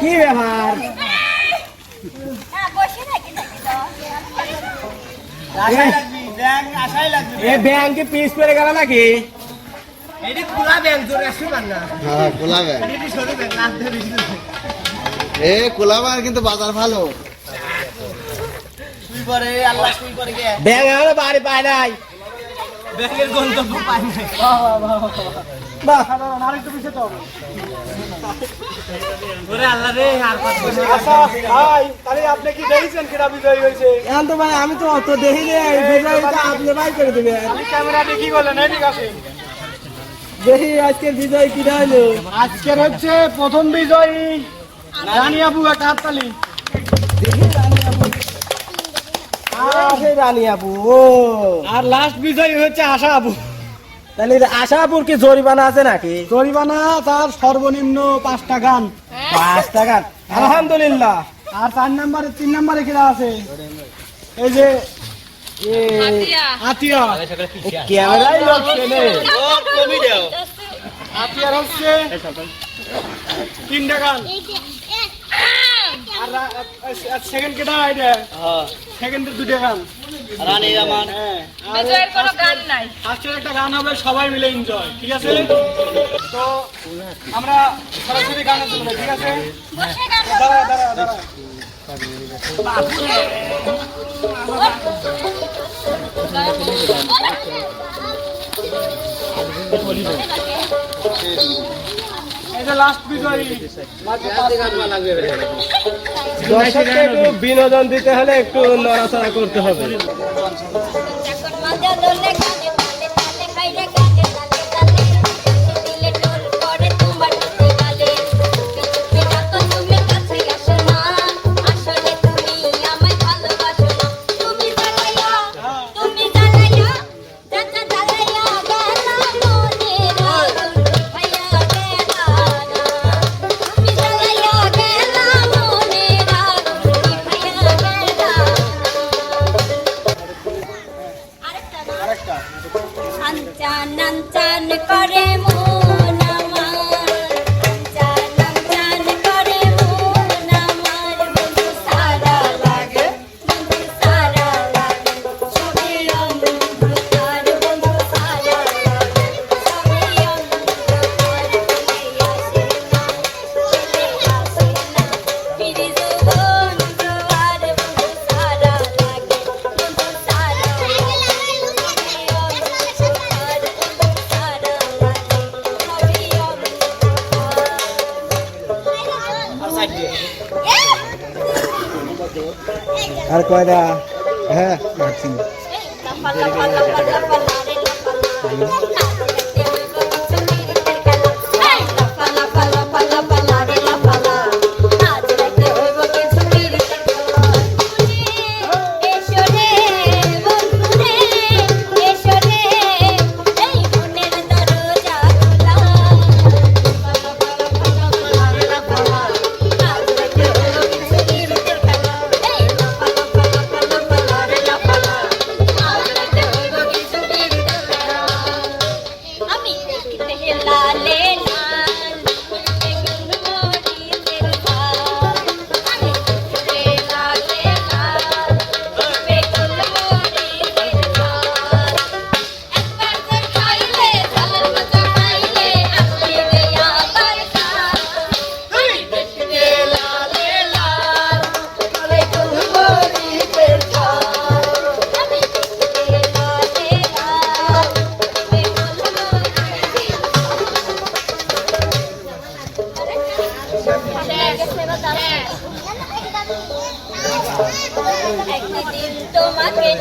কি ব্যাপার? ব্যাংকে পিস করে গেল নাকি? হ্যাঁ এ কোলাবার কিন্তু বাজার ভালো। বাড়ি পায় নাই। ব্যাংকের গন্তব্য পাই নাই। বাহ সাধারণ আরেকটু পিছিয়ে তো হবে। ওরে আল্লাহ রে আর আচ্ছা ভাই তাহলে আপনি কি দেখেছেন কিরা বিজয় হয়েছে? এখন তো ভাই আমি তো অত দেখি বিজয় তো আপনি ভাই করে ক্যামেরা ঠিক আছে। দেখি আজকের বিজয় কি হলো। আজকের হচ্ছে প্রথম বিজয়ী রানী আবু একটা হাততালি। রানী আবু আর লাস্ট বিজয়ী হচ্ছে আশা আবু তাহলে আশাপুর কি জরিমানা আছে নাকি? জরিমানা তার সর্বনিম্ন পাঁচটা গান। পাঁচটা গান। আলহামদুলিল্লাহ। আর চার নম্বরে তিন নম্বরে কিরা আছে? এই যে এ, আতিয়া। ক্যামেরাই আতিয়ার হচ্ছে তিনটা গান। আর সেকেন্ড কেটা এটা সেকেন্ডের দুটো গান। রানী আমার হ্যাঁ বিজয়ের কোনো গান নাই। আজকের একটা গান হবে সবাই মিলে এনজয় ঠিক আছে? তো আমরা সরাসরি গানে চলবে ঠিক আছে? দাঁড়া দাঁড়া দাঁড়া। দর্শককে একটু বিনোদন দিতে হলে একটু নড়াচড়া করতে হবে। আনচান আনচান করে মন আর কয়টা? হ্যাঁ Dale.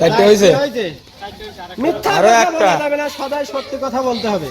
চারটে হয়েছে মিথ্যা আরও একটা। যাবে না সদাই সত্যি কথা বলতে হবে